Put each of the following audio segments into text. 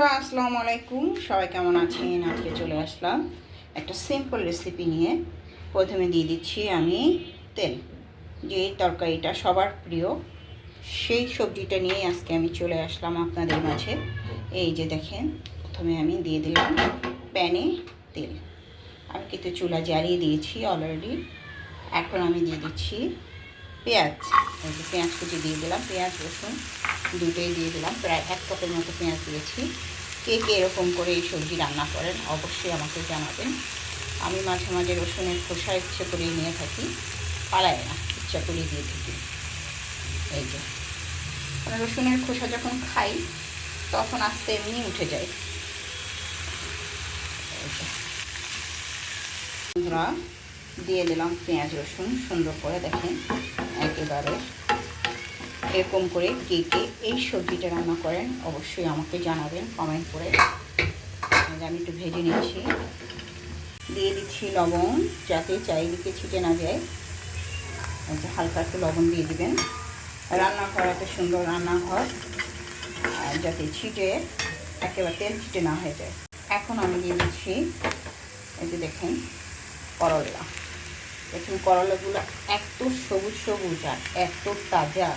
বন্ধুরা, আসসালামু আলাইকুম। সবাই কেমন আছেন? আজকে চলে আসলাম একটা সিম্পল রেসিপি নিয়ে। প্রথমে দিয়ে দিচ্ছি আমি তেল। যে তরকারিটা সবার প্রিয়, সেই সবজিটা নিয়েই আজকে আমি চলে আসলাম আপনাদের মাঝে। এই যে দেখেন, প্রথমে আমি দিয়ে দিলাম প্যানে তেল। আমি কিন্তু চুলা জ্বালিয়ে দিয়েছি অলরেডি এখন আমি দিয়ে দিচ্ছি পেঁয়াজ। পেঁয়াজ কুচি দিয়ে দিলাম, পেঁয়াজ, রসুন। দুটোই দিয়ে দিলাম। প্রায় এক কাপের মতো পেঁয়াজ দিয়েছি। কে কে এরকম করে এই সবজি রান্না করেন অবশ্যই আমাকে জানাবেন। আমি মাঝে মাঝে রসুনের খোসা ইচ্ছে করে নিয়ে থাকি। পালায় না, ইচ্ছা করে দিয়ে থাকি। এই যে। মানে রসুনের খোসা যখন খাই, তখন আস্তে এমনি উঠে যায়। দিয়ে দিলাম পেঁয়াজ রসুন। সুন্দর করে দেখেন, একেবারে এরকম করে কে কে এই সবজিটা রান্না করেন, অবশ্যই আমাকে জানাবেন কমেন্ট করে। আমি একটু ভেজে নিচ্ছি। দিয়ে দিচ্ছি লবণ, যাতে চারিদিকে ছিটে না যায়। হালকা একটু লবণ দিয়ে দিবেন। রান্নাঘর এত সুন্দর রান্নাঘর, আর যাতে ছিটে, একেবারে তেল ছিটে না হয়ে যায়। এখন আমি দিয়ে দিচ্ছি, এই যে দেখেন, করলা। দেখুন, করলাগুলো এত সবুজ সবুজ আর এত তাজা।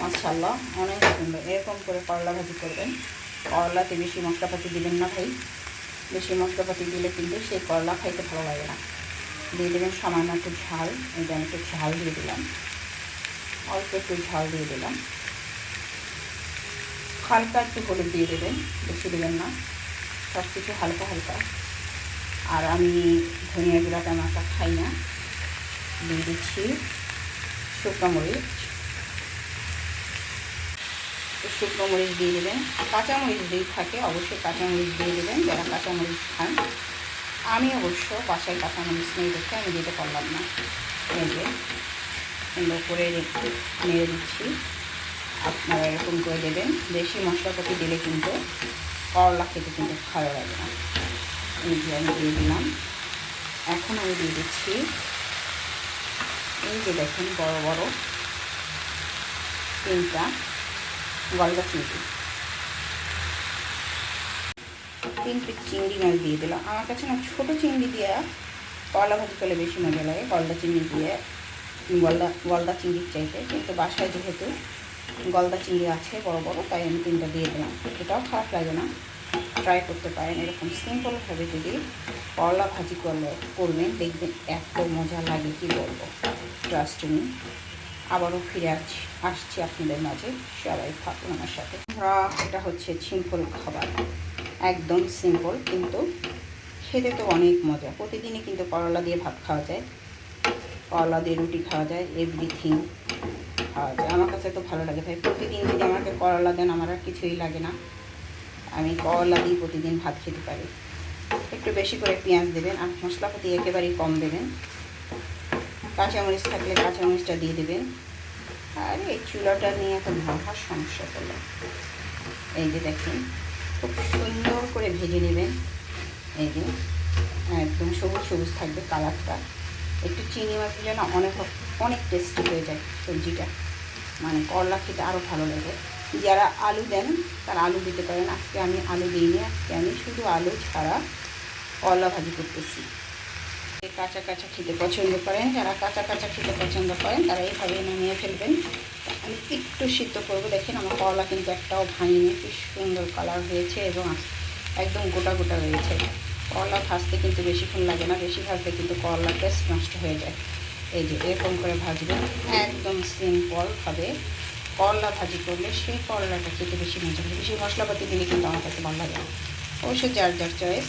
মাশাল্লাহ অনেক সুন্দর। এরকম করে করলা ভাজি করবেন। করলাতে বেশি মশলাপাতি দিবেন না ভাই। বেশি মশলাপাতি দিলে কিন্তু সেই করলা খাইতে ভালো লাগে না। দিয়ে দেবেন সামান্য একটু ঝাল। এই যে আমি একটু ঝাল দিয়ে দিলাম। অল্প একটু ঝাল দিয়ে দিলাম। হালকা একটু হলুদ দিয়ে দেবেন। বেশি দেবেন না। সব কিছু হালকা হালকা। আর আমি ধনিয়া গুঁড়া টমাটা খাই না। দিয়ে দিচ্ছি শুকনো মরিচ। শুকনো মরিচ দিয়ে দেবেন। কাঁচামরিচ যদি থাকে, অবশ্যই কাঁচামরিচ দিয়ে দেবেন, যারা কাঁচামরিচ খান। আমি অবশ্য বাসায় কাঁচামরিচ নেই দেখে আমি দিতে পারলাম না। যে, সুন্দর করে নেড়ে দিচ্ছি। আপনারা এরকম করে দেবেন। বেশি মশলাপাতি দিলে কিন্তু করলা খেতে কিন্তু ভালো লাগে না। এই যে আমি দিয়ে দিলাম। এখন আমি দিয়ে দিচ্ছি। এই যে দেখেন, বড় বড় তিনটা গলদা চিংড়ি তিনটে চিংড়ি মাছ দিয়ে দিলাম আমার কাছে না ছোটো চিংড়ি দিয়ে কলা ভাজি করলে বেশি মজা লাগে গলদা চিংড়ি দিয়ে গলদা গলদা চিংড়ির চাইতে কিন্তু বাসায় যেহেতু গলদা চিংড়ি আছে বড় বড় তাই আমি তিনটা দিয়ে দিলাম এটাও খারাপ লাগে না ট্রাই করতে পারেন এরকম সিম্পলভাবে যদি করলা ভাজি করলে করবেন দেখবেন এত মজা লাগে কি বলব ট্রাস্ট মি আবারও ফিরে আসছি আসছি আপনাদের মাঝে। সবাই থাকুন আমার সাথে। এটা হচ্ছে সিম্পল খাবার। একদম সিম্পল কিন্তু খেতে তো অনেক মজা। প্রতিদিনই কিন্তু করলা দিয়ে ভাত খাওয়া যায়। করলা দিয়ে রুটি খাওয়া যায়। এভরিথিং খাওয়া যায়। আমার কাছে তো ভালো লাগে তাই প্রতিদিন যদি আমাকে করলা দেন, আমার আর কিছুই লাগে না। আমি করলা দিয়ে প্রতিদিন ভাত খেতে পারি। একটু বেশি করে পেঁয়াজ দেবেন, আর মশলাপাতি একেবারেই কম দেবেন। কাঁচামরিচ থাকলে কাঁচামরিচটা দিয়ে দেবেন। আর এই চুলাটা নিয়ে এত ভাবার সমস্যা করল এই যে দেখেন, খুব সুন্দর করে ভেজে নেবেন। এই যে, একদম সবুজ সবুজ থাকবে কালারটা। একটু চিনি মাছ দিলে না অনেক অনেক টেস্টি হয়ে যায় সবজিটা। মানে করলা খেতে আরও ভালো লাগে। যারা আলু দেন, তারা আলু দিতে পারেন। আজকে আমি আলু দিইনি, আজকে আমি শুধু আলু ছাড়া করলা ভাজি করতেছি। কাঁচা কাঁচা খেতে পছন্দ করেন। যারা কাঁচা কাঁচা খেতে পছন্দ করেন, তারা এইভাবে নামিয়ে ফেলবেন। আমি একটু সিদ্ধ করব। দেখেন আমার করলা কিন্তু একটাও ভাঙিনি। কি সুন্দর কালার হয়েছে এবং একদম গোটা গোটা রয়েছে করলা ভাজতে কিন্তু বেশিক্ষণ লাগে না। বেশি ভাজতে কিন্তু করলা টেস্ট নষ্ট হয়ে যায়। এই যে, এরকম করে ভাজবেন। একদম সিম্পলভাবে করলা ভাজি করলে সেই করলাটা খেতে বেশি মজা হবে বেশি মশলাপাতি দিলে কিন্তু আমার কাছে ভালো লাগে অবশ্যই যার যার চয়েস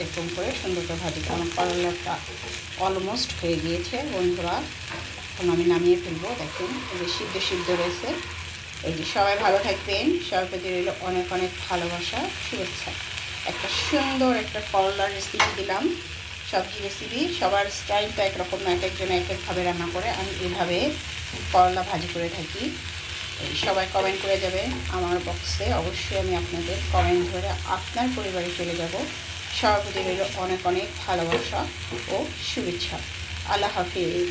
এরকম করে সুন্দর করে ভাজি আমার করলাটা অলমোস্ট হয়ে গিয়েছে, বন্ধুরা। এখন আমি নামিয়ে ফেলব, দেখুন, এই যে সিদ্ধ সিদ্ধ রয়েছে। এই যে সবাই ভালো থাকবেন। সবার প্রতি রইল অনেক অনেক ভালোবাসা, শুভেচ্ছা। একটা সুন্দর একটা করলার রেসিপি দিলাম। সবজি রেসিপি সবার স্টাইল তো একরকম, এক একজন এক একভাবে রান্না করে। আমি এভাবে করলা ভাজি করে থাকি। সবাই কমেন্ট করে যাবে আমার বক্সে অবশ্যই আমি আপনাদের কমেন্ট ধরে আপনার পরিবারে চলে যাব। রইল অনেক অনেক ভালোবাসা ও শুভেচ্ছা। আল্লাহ হাফিজ।